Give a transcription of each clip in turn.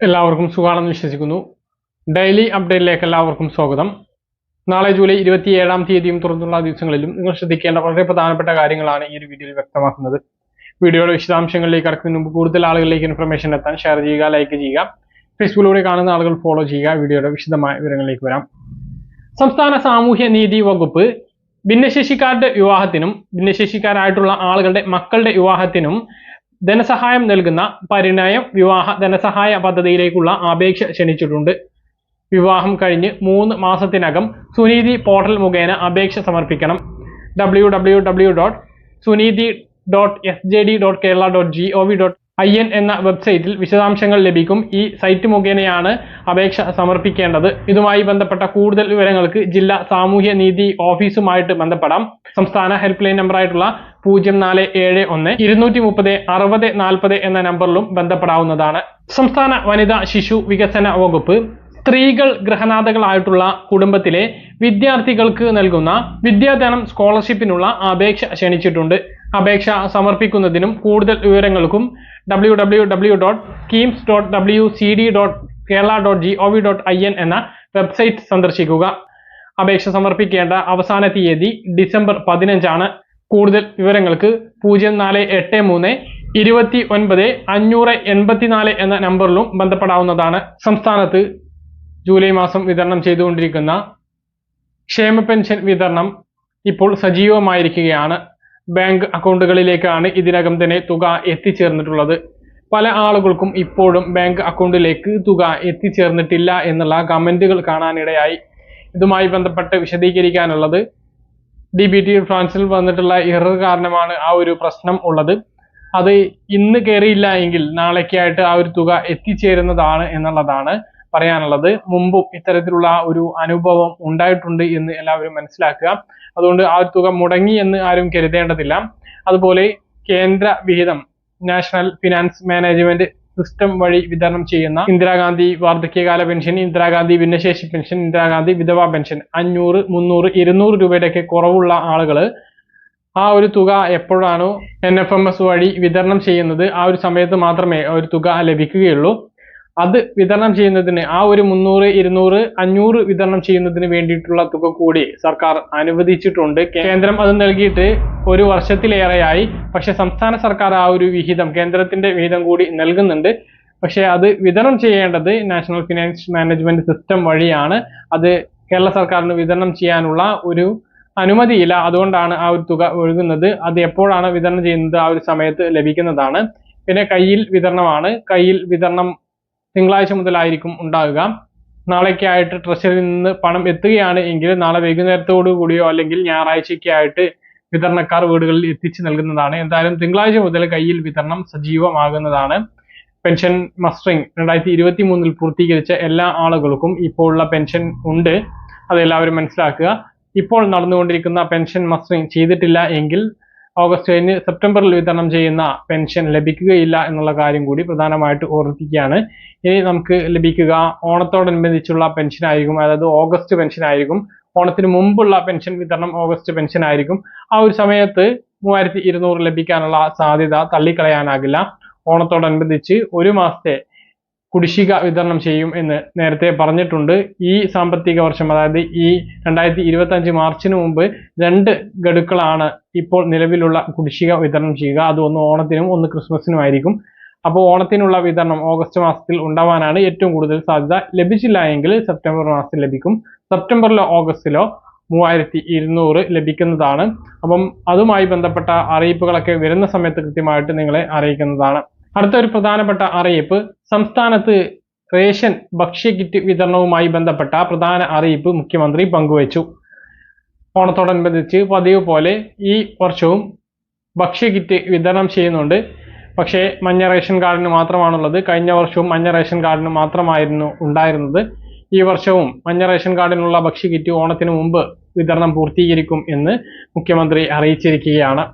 എല്ലാവർക്കും സുഖമാണെന്ന് വിശ്വസിക്കുന്നു. ഡെയിലി അപ്ഡേറ്റിലേക്ക് എല്ലാവർക്കും സ്വാഗതം. നാളെ ജൂലൈ ഇരുപത്തിയേഴാം തീയതിയും തുറന്നുള്ള ദിവസങ്ങളിലും നിങ്ങൾ ശ്രദ്ധിക്കേണ്ട വളരെ പ്രധാനപ്പെട്ട കാര്യങ്ങളാണ് ഈ ഒരു വീഡിയോയിൽ വ്യക്തമാക്കുന്നത്. വീഡിയോയുടെ വിശദാംശങ്ങളിലേക്ക് കടക്കുന്നതിന് മുമ്പ് കൂടുതൽ ആളുകളിലേക്ക് ഇൻഫർമേഷൻ എത്താൻ ഷെയർ ചെയ്യുക ലൈക്ക് ചെയ്യുക. ഫേസ്ബുക്കിലൂടെ കാണുന്ന ആളുകൾ ഫോളോ ചെയ്യുക. വീഡിയോയുടെ വിശദമായ വിവരങ്ങളിലേക്ക് വരാം. സംസ്ഥാന സാമൂഹ്യ നീതി വകുപ്പ് ഭിന്നശേഷിക്കാരുടെ വിവാഹത്തിനും ഭിന്നശേഷിക്കാരായിട്ടുള്ള ആളുകളുടെ മക്കളുടെ വിവാഹത്തിനും ധനസഹായം നൽകുന്ന പരിണയം വിവാഹ ധനസഹായ പദ്ധതിയിലേക്കുള്ള അപേക്ഷ ക്ഷണിച്ചിട്ടുണ്ട്. വിവാഹം കഴിഞ്ഞ് മൂന്ന് മാസത്തിനകം സുനീതി പോർട്ടൽ മുഖേന അപേക്ഷ സമർപ്പിക്കണം. W W W dot Suneethi dot S J D dot Kerala dot G O V dot I N എന്ന വെബ്സൈറ്റിൽ വിശദാംശങ്ങൾ ലഭിക്കും. ഈ സൈറ്റ് മുഖേനയാണ് അപേക്ഷ സമർപ്പിക്കേണ്ടത്. ഇതുമായി ബന്ധപ്പെട്ട കൂടുതൽ വിവരങ്ങൾക്ക് ജില്ലാ സാമൂഹ്യ നീതി ഓഫീസുമായിട്ട് ബന്ധപ്പെടാം. സംസ്ഥാന ഹെൽപ്പ് ലൈൻ നമ്പറായിട്ടുള്ള പൂജ്യം നാല് ഏഴ് ഒന്ന് ഇരുന്നൂറ്റി മുപ്പത് അറുപത് നാൽപ്പത് എന്ന നമ്പറിലും ബന്ധപ്പെടാവുന്നതാണ്. സംസ്ഥാന വനിതാ ശിശു വികസന വകുപ്പ് സ്ത്രീകൾ ഗ്രഹനാഥകളായിട്ടുള്ള കുടുംബത്തിലെ വിദ്യാർത്ഥികൾക്ക് നൽകുന്ന വിദ്യാധനം സ്കോളർഷിപ്പിനുള്ള അപേക്ഷ ക്ഷണിച്ചിട്ടുണ്ട്. അപേക്ഷ സമർപ്പിക്കുന്നതിനും കൂടുതൽ വിവരങ്ങൾക്കും W W W dot schemes dot W C D dot Kerala dot G O V dot I N എന്ന വെബ്സൈറ്റ് സന്ദർശിക്കുക. അപേക്ഷ സമർപ്പിക്കേണ്ട അവസാന തീയതി ഡിസംബർ പതിനഞ്ചാണ്. കൂടുതൽ വിവരങ്ങൾക്ക് പൂജ്യം നാല് എട്ട് മൂന്ന് ഇരുപത്തി ഒൻപത് അഞ്ഞൂറ് എൺപത്തിനാല് എന്ന നമ്പറിലും ബന്ധപ്പെടാവുന്നതാണ്. സംസ്ഥാനത്ത് ജൂലൈ മാസം വിതരണം ചെയ്തുകൊണ്ടിരിക്കുന്ന ക്ഷേമ പെൻഷൻ വിതരണം ഇപ്പോൾ സജീവമായിരിക്കുകയാണ്. ബാങ്ക് അക്കൗണ്ടുകളിലേക്കാണ് ഇതിനകം തന്നെ തുക എത്തിച്ചേർന്നിട്ടുള്ളത്. പല ആളുകൾക്കും ഇപ്പോഴും ബാങ്ക് അക്കൗണ്ടിലേക്ക് തുക എത്തിച്ചേർന്നിട്ടില്ല എന്നുള്ള കമന്റുകൾ കാണാനിടയായി. ഇതുമായി ബന്ധപ്പെട്ട് വിശദീകരിക്കാനുള്ളത് ഡി ബി ടി ഫ്രാൻസിൽ വന്നിട്ടുള്ള എറർ കാരണമാണ് ആ ഒരു പ്രശ്നം ഉള്ളത്. അത് ഇന്ന് കയറിയില്ല എങ്കിൽ നാളേക്കായിട്ട് ആ ഒരു തുക എത്തിച്ചേരുന്നതാണ് എന്നുള്ളതാണ് പറയാനുള്ളത്. മുമ്പും ഇത്തരത്തിലുള്ള ഒരു അനുഭവം ഉണ്ടായിട്ടുണ്ട് എന്ന് എല്ലാവരും മനസ്സിലാക്കുക. അതുകൊണ്ട് ആ ഒരു തുക മുടങ്ങി എന്ന് ആരും കരുതേണ്ടതില്ല. അതുപോലെ കേന്ദ്ര വിഹിതം നാഷണൽ ഫിനാൻസ് മാനേജ്മെന്റ് സിസ്റ്റം വഴി വിതരണം ചെയ്യുന്ന ഇന്ദിരാഗാന്ധി വാർദ്ധക്യകാല പെൻഷൻ ഇന്ദിരാഗാന്ധി ഭിന്നശേഷി പെൻഷൻ ഇന്ദിരാഗാന്ധി വിധവാ പെൻഷൻ അഞ്ഞൂറ് മുന്നൂറ് ഇരുന്നൂറ് രൂപയുടെയൊക്കെ കുറവുള്ള ആളുകൾ ആ ഒരു തുക എപ്പോഴാണോ എൻ എഫ് എം എസ് വഴി വിതരണം ചെയ്യുന്നത് ആ ഒരു സമയത്ത് മാത്രമേ ഒരു തുക ലഭിക്കുകയുള്ളൂ. അത് വിതരണം ചെയ്യുന്നതിന് ആ ഒരു മുന്നൂറ് ഇരുന്നൂറ് അഞ്ഞൂറ് വിതരണം ചെയ്യുന്നതിന് വേണ്ടിയിട്ടുള്ള തുക കൂടി സർക്കാർ അനുവദിച്ചിട്ടുണ്ട്. കേന്ദ്രം അത് നൽകിയിട്ട് ഒരു വർഷത്തിലേറെയായി. പക്ഷെ സംസ്ഥാന സർക്കാർ ആ ഒരു വിഹിതം കേന്ദ്രത്തിന്റെ വിഹിതം കൂടി നൽകുന്നുണ്ട്. പക്ഷെ അത് വിതരണം ചെയ്യേണ്ടത് നാഷണൽ ഫിനാൻസ് മാനേജ്മെന്റ് സിസ്റ്റം വഴിയാണ്. അത് കേരള സർക്കാരിന് വിതരണം ചെയ്യാനുള്ള ഒരു അനുമതിയില്ല. അതുകൊണ്ടാണ് ആ ഒരു തുക ഒഴുകുന്നത്. അത് എപ്പോഴാണ് വിതരണം ചെയ്യുന്നത് ആ ഒരു സമയത്ത് ലഭിക്കുന്നതാണ്. പിന്നെ കയ്യിൽ വിതരണമാണ്. കയ്യിൽ വിതരണം തിങ്കളാഴ്ച മുതലായിരിക്കും ഉണ്ടാകുക നാളേക്കായിട്ട് ട്രഷറിയിൽ നിന്ന് പണം എത്തുകയാണ് എങ്കിൽ നാളെ വൈകുന്നേരത്തോടു കൂടിയോ അല്ലെങ്കിൽ ഞായറാഴ്ചയ്ക്കായിട്ട് വിതരണക്കാർ വീടുകളിൽ എത്തിച്ചു നൽകുന്നതാണ്. എന്തായാലും തിങ്കളാഴ്ച മുതൽ കയ്യിൽ വിതരണം സജീവമാകുന്നതാണ്. പെൻഷൻ മസ്റ്ററിംഗ് രണ്ടായിരത്തി ഇരുപത്തി മൂന്നിൽ പൂർത്തീകരിച്ച എല്ലാ ആളുകൾക്കും ഇപ്പോൾ ഉള്ള പെൻഷൻ ഉണ്ട്. അതെല്ലാവരും മനസ്സിലാക്കുക. ഇപ്പോൾ നടന്നുകൊണ്ടിരിക്കുന്ന പെൻഷൻ മസ്റ്ററിംഗ് ചെയ്തിട്ടില്ല എങ്കിൽ ഓഗസ്റ്റ് കഴിഞ്ഞ് സെപ്റ്റംബറിൽ വിതരണം ചെയ്യുന്ന പെൻഷൻ ലഭിക്കുകയില്ല എന്നുള്ള കാര്യം കൂടി പ്രധാനമായിട്ട് ഓർമ്മിപ്പിക്കുകയാണ്. ഇനി നമുക്ക് ലഭിക്കുക ഓണത്തോടനുബന്ധിച്ചുള്ള പെൻഷൻ ആയിരിക്കും അതായത് ഓഗസ്റ്റ് പെൻഷൻ ആയിരിക്കും ഓണത്തിന് മുമ്പുള്ള പെൻഷൻ വിതരണം ഓഗസ്റ്റ് പെൻഷൻ ആയിരിക്കും ആ ഒരു സമയത്ത് മൂവായിരത്തി ഇരുന്നൂറ് ലഭിക്കാനുള്ള സാധ്യത തള്ളിക്കളയാനാകില്ല. ഓണത്തോടനുബന്ധിച്ച് ഒരു മാസത്തെ കുടിശ്ശിക വിതരണം ചെയ്യും എന്ന് നേരത്തെ പറഞ്ഞിട്ടുണ്ട്. ഈ സാമ്പത്തിക വർഷം അതായത് ഈ രണ്ടായിരത്തി ഇരുപത്തി അഞ്ച് മാർച്ചിന് മുമ്പ് രണ്ട് ഗഡുക്കളാണ് ഇപ്പോൾ നിലവിലുള്ള കുടിശ്ശിക വിതരണം ചെയ്യുക. അത് ഒന്ന് ഓണത്തിനും ഒന്ന് ക്രിസ്മസിനും ആയിരിക്കും. അപ്പോൾ ഓണത്തിനുള്ള വിതരണം ഓഗസ്റ്റ് മാസത്തിൽ ഉണ്ടാവാനാണ് ഏറ്റവും കൂടുതൽ സാധ്യത. ലഭിച്ചില്ല എങ്കിൽ സെപ്റ്റംബർ മാസത്തിൽ ലഭിക്കും. സെപ്റ്റംബറിലോ ഓഗസ്റ്റിലോ മൂവായിരത്തി ഇരുന്നൂറ് ലഭിക്കുന്നതാണ്. അപ്പം അതുമായി ബന്ധപ്പെട്ട അറിയിപ്പുകളൊക്കെ വരുന്ന സമയത്ത് കൃത്യമായിട്ട് നിങ്ങളെ അറിയിക്കുന്നതാണ്. അടുത്ത ഒരു പ്രധാനപ്പെട്ട അറിയിപ്പ് സംസ്ഥാനത്ത് റേഷൻ ഭക്ഷ്യ കിറ്റ് വിതരണവുമായി ബന്ധപ്പെട്ട പ്രധാന അറിയിപ്പ് മുഖ്യമന്ത്രി പങ്കുവച്ചു. ഓണത്തോടനുബന്ധിച്ച് പതിവ് പോലെ ഈ വർഷവും ഭക്ഷ്യ കിറ്റ് വിതരണം ചെയ്യുന്നുണ്ട്. പക്ഷേ മഞ്ഞ റേഷൻ കാർഡിന് മാത്രമാണുള്ളത്. കഴിഞ്ഞ വർഷവും മഞ്ഞ റേഷൻ കാർഡിന് മാത്രമായിരുന്നു ഉണ്ടായിരുന്നത്. ഈ വർഷവും മഞ്ഞ റേഷൻ കാർഡിനുള്ള ഭക്ഷ്യ കിറ്റ് ഓണത്തിന് മുമ്പ് വിതരണം പൂർത്തീകരിക്കും എന്ന് മുഖ്യമന്ത്രി അറിയിച്ചിരിക്കുകയാണ്.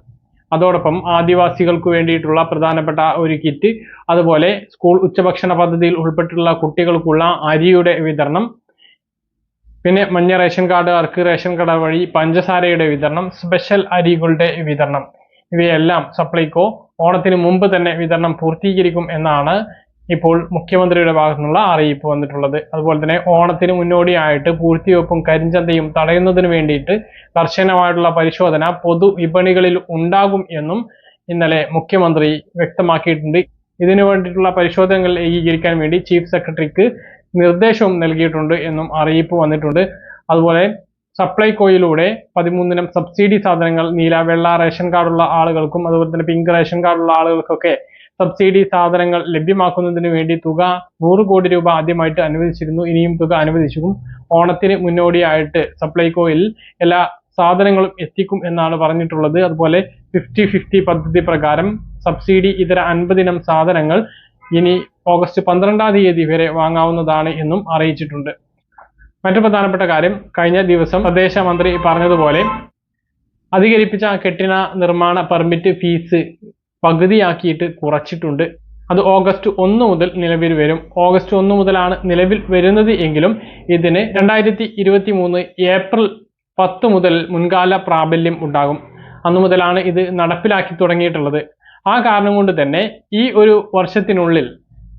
അതോടൊപ്പം ആദിവാസികൾക്ക് വേണ്ടിയിട്ടുള്ള പ്രധാനപ്പെട്ട ഒരു കിറ്റ് അതുപോലെ സ്കൂൾ ഉച്ചഭക്ഷണ പദ്ധതിയിൽ ഉൾപ്പെട്ടിട്ടുള്ള കുട്ടികൾക്കുള്ള അരിയുടെ വിതരണം പിന്നെ മഞ്ഞ റേഷൻ കാർഡുകാർക്ക് റേഷൻ കട വഴി പഞ്ചസാരയുടെ വിതരണം സ്പെഷ്യൽ അരികളുടെ വിതരണം. ഇവയെല്ലാം സപ്ലൈകോ ഓണത്തിന് മുമ്പ് തന്നെ വിതരണം പൂർത്തീകരിക്കും എന്നാണ് ഇപ്പോൾ മുഖ്യമന്ത്രിയുടെ ഭാഗത്തു നിന്നുള്ള അറിയിപ്പ് വന്നിട്ടുള്ളത്. അതുപോലെ തന്നെ ഓണത്തിന് മുന്നോടിയായിട്ട് പൂഴ്ത്തിവെപ്പും കരിഞ്ചന്തയും തടയുന്നതിന് വേണ്ടിയിട്ട് കർശനമായിട്ടുള്ള പരിശോധന പൊതു വിപണികളിൽ ഉണ്ടാകും എന്നും ഇന്നലെ മുഖ്യമന്ത്രി വ്യക്തമാക്കിയിട്ടുണ്ട്. ഇതിനു വേണ്ടിയിട്ടുള്ള പരിശോധനകൾ ഏകീകരിക്കാൻ വേണ്ടി ചീഫ് സെക്രട്ടറിക്ക് നിർദ്ദേശവും നൽകിയിട്ടുണ്ട് എന്നും അറിയിപ്പ് വന്നിട്ടുണ്ട്. അതുപോലെ സപ്ലൈകോയിലൂടെ പതിമൂന്നിനം സബ്സിഡി സാധനങ്ങൾ നീല വെള്ള റേഷൻ കാർഡുള്ള ആളുകൾക്കും അതുപോലെ തന്നെ പിങ്ക് റേഷൻ കാർഡുള്ള ആളുകൾക്കൊക്കെ സബ്സിഡി സാധനങ്ങൾ ലഭ്യമാക്കുന്നതിന് വേണ്ടി തുക നൂറ് കോടി രൂപ ആദ്യമായിട്ട് അനുവദിച്ചിരുന്നു. ഇനിയും തുക അനുവദിച്ചും ഓണത്തിന് മുന്നോടിയായിട്ട് സപ്ലൈകോയിൽ എല്ലാ സാധനങ്ങളും എത്തിക്കും എന്നാണ് പറഞ്ഞിട്ടുള്ളത്. അതുപോലെ ഫിഫ്റ്റി ഫിഫ്റ്റി പദ്ധതി പ്രകാരം സബ്സിഡി ഇതര അൻപതിനം സാധനങ്ങൾ ഇനി ഓഗസ്റ്റ് പന്ത്രണ്ടാം തീയതി വരെ വാങ്ങാവുന്നതാണ് എന്നും അറിയിച്ചിട്ടുണ്ട്. മറ്റു പ്രധാനപ്പെട്ട കാര്യം കഴിഞ്ഞ ദിവസം തദ്ദേശ മന്ത്രി പറഞ്ഞതുപോലെ അധികരിപ്പിച്ച കെട്ടിട നിർമ്മാണ പെർമിറ്റ് ഫീസ് പകുതിയാക്കിയിട്ട് കുറച്ചിട്ടുണ്ട്. അത് ഓഗസ്റ്റ് ഒന്ന് മുതൽ നിലവിൽ വരും. ഓഗസ്റ്റ് ഒന്ന് മുതലാണ് നിലവിൽ വരുന്നത് എങ്കിലും ഇതിന് രണ്ടായിരത്തി ഇരുപത്തി മൂന്ന് ഏപ്രിൽ പത്ത് മുതൽ മുൻകാല പ്രാബല്യം ഉണ്ടാകും. അന്നു മുതലാണ് ഇത് നടപ്പിലാക്കി തുടങ്ങിയിട്ടുള്ളത്. ആ കാരണം കൊണ്ട് തന്നെ ഈ ഒരു വർഷത്തിനുള്ളിൽ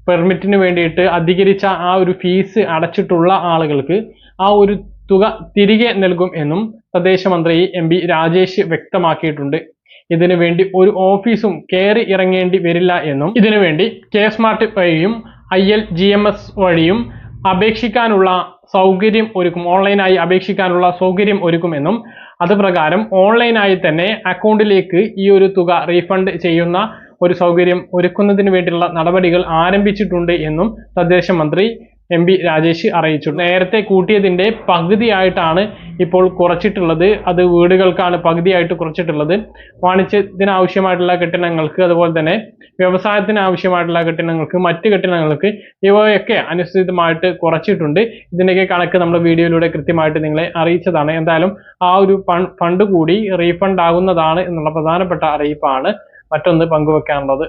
പെർമിറ്റിന് വേണ്ടിയിട്ട് അധികരിച്ച ആ ഒരു ഫീസ് അടച്ചിട്ടുള്ള ആളുകൾക്ക് ആ ഒരു തുക തിരികെ നൽകും എന്നും തദ്ദേശ മന്ത്രി എം രാജേഷ് വ്യക്തമാക്കിയിട്ടുണ്ട്. ഇതിനു വേണ്ടി ഒരു ഓഫീസും കയറി ഇറങ്ങേണ്ടി വരില്ല എന്നും ഇതിനു വേണ്ടി കെ സ്മാർട്ട് വഴിയും I L G M S വഴിയും അപേക്ഷിക്കാനുള്ള സൗകര്യം ഒരുക്കും ഓൺലൈനായി അപേക്ഷിക്കാനുള്ള സൗകര്യം ഒരുക്കുമെന്നും അത് പ്രകാരം ഓൺലൈനായി തന്നെ അക്കൗണ്ടിലേക്ക് ഈ ഒരു തുക റീഫണ്ട് ചെയ്യുന്ന ഒരു സൗകര്യം ഒരുക്കുന്നതിന് വേണ്ടിയുള്ള നടപടികൾ ആരംഭിച്ചിട്ടുണ്ട് എന്നും തദ്ദേശ മന്ത്രി എം പി രാജേഷ് അറിയിച്ചു നേരത്തെ കൂട്ടിയതിന്റെ പകുതിയായിട്ടാണ് ഇപ്പോൾ കുറച്ചിട്ടുള്ളത്. അത് വീടുകൾക്കാണ് പകുതിയായിട്ട് കുറച്ചിട്ടുള്ളത്. വാണിജ്യത്തിന് ആവശ്യമായിട്ടുള്ള കെട്ടിടങ്ങൾക്ക് അതുപോലെ തന്നെ വ്യവസായത്തിന് ആവശ്യമായിട്ടുള്ള കെട്ടിടങ്ങൾക്ക് മറ്റ് കെട്ടിടങ്ങൾക്ക് ഇവയൊക്കെ അനുസൃതമായിട്ട് കുറച്ചിട്ടുണ്ട്. ഇതിന്റെയൊക്കെ കണക്ക് നമ്മുടെ വീഡിയോയിലൂടെ കൃത്യമായിട്ട് നിങ്ങളെ അറിയിച്ചതാണ്. എന്തായാലും ആ ഒരു ഫണ്ട് കൂടി റീഫണ്ട് ആകുന്നതാണ് എന്നുള്ള പ്രധാനപ്പെട്ട അറിയിപ്പാണ് മറ്റൊന്ന് പങ്കുവെക്കാനുള്ളത്.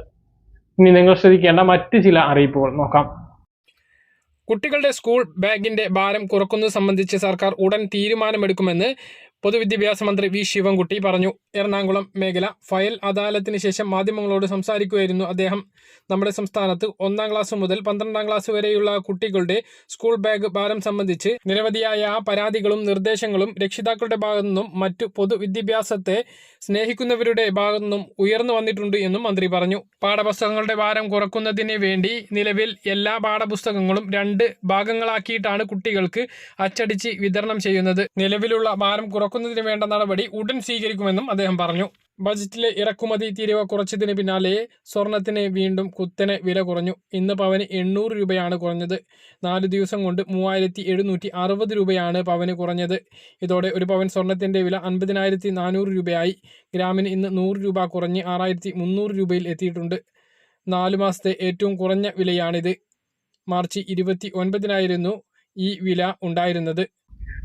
ഇനി നിങ്ങൾ ശ്രദ്ധിക്കേണ്ട മറ്റ് ചില അറിയിപ്പുകൾ നോക്കാം. കുട്ടികളുടെ സ്കൂൾ ബാഗിന്റെ ഭാരം കുറക്കുന്നത് സംബന്ധിച്ച് സർക്കാർ ഉടൻ തീരുമാനമെടുക്കുമെന്ന് പൊതുവിദ്യാഭ്യാസ മന്ത്രി വി ശിവൻകുട്ടി പറഞ്ഞു. എറണാകുളം മേഖല. ഫയൽ അദാലത്തിന് ശേഷം മാധ്യമങ്ങളോട് സംസാരിക്കുകയായിരുന്നു അദ്ദേഹം. നമ്മുടെ സംസ്ഥാനത്ത് ഒന്നാം ക്ലാസ് മുതൽ പന്ത്രണ്ടാം ക്ലാസ് വരെയുള്ള കുട്ടികളുടെ സ്കൂൾ ബാഗ് ഭാരം സംബന്ധിച്ച് നിരവധിയായ പരാതികളും നിർദ്ദേശങ്ങളും രക്ഷിതാക്കളുടെ ഭാഗത്തു നിന്നും മറ്റു പൊതുവിദ്യാഭ്യാസത്തെ സ്നേഹിക്കുന്നവരുടെ ഭാഗത്തു നിന്നും ഉയർന്നു വന്നിട്ടുണ്ട് എന്നും മന്ത്രി പറഞ്ഞു. പാഠപുസ്തകങ്ങളുടെ ഭാരം കുറക്കുന്നതിന് വേണ്ടി നിലവിൽ എല്ലാ പാഠപുസ്തകങ്ങളും രണ്ട് ഭാഗങ്ങളാക്കിയിട്ടാണ് കുട്ടികൾക്ക് അച്ചടിച്ച് വിതരണം ചെയ്യുന്നത്. നിലവിലുള്ള ഭാരം കുറക്കുന്നതിന് വേണ്ട നടപടി ഉടൻ സ്വീകരിക്കുമെന്നും അദ്ദേഹം പറഞ്ഞു ബജറ്റിലെ ഇറക്കുമതി തീരുവ കുറച്ചതിന് പിന്നാലെ സ്വർണത്തിന് വീണ്ടും കുത്തനെ വില കുറഞ്ഞു. ഇന്ന് പവന് എണ്ണൂറ് രൂപയാണ് കുറഞ്ഞത്. നാല് ദിവസം കൊണ്ട് മൂവായിരത്തി എഴുന്നൂറ്റി അറുപത് രൂപയാണ് പവന് കുറഞ്ഞത്. ഇതോടെ ഒരു പവൻ സ്വർണത്തിന്റെ വില അൻപതിനായിരത്തി നാനൂറ് രൂപയായി. ഗ്രാമിന് ഇന്ന് നൂറ് രൂപ കുറഞ്ഞ് ആറായിരത്തി മുന്നൂറ് രൂപയിൽ എത്തിയിട്ടുണ്ട്. നാല് മാസത്തെ ഏറ്റവും കുറഞ്ഞ വിലയാണിത്. മാർച്ച് ഇരുപത്തി ഒൻപതിനായിരുന്നു ഈ വില ഉണ്ടായിരുന്നത്.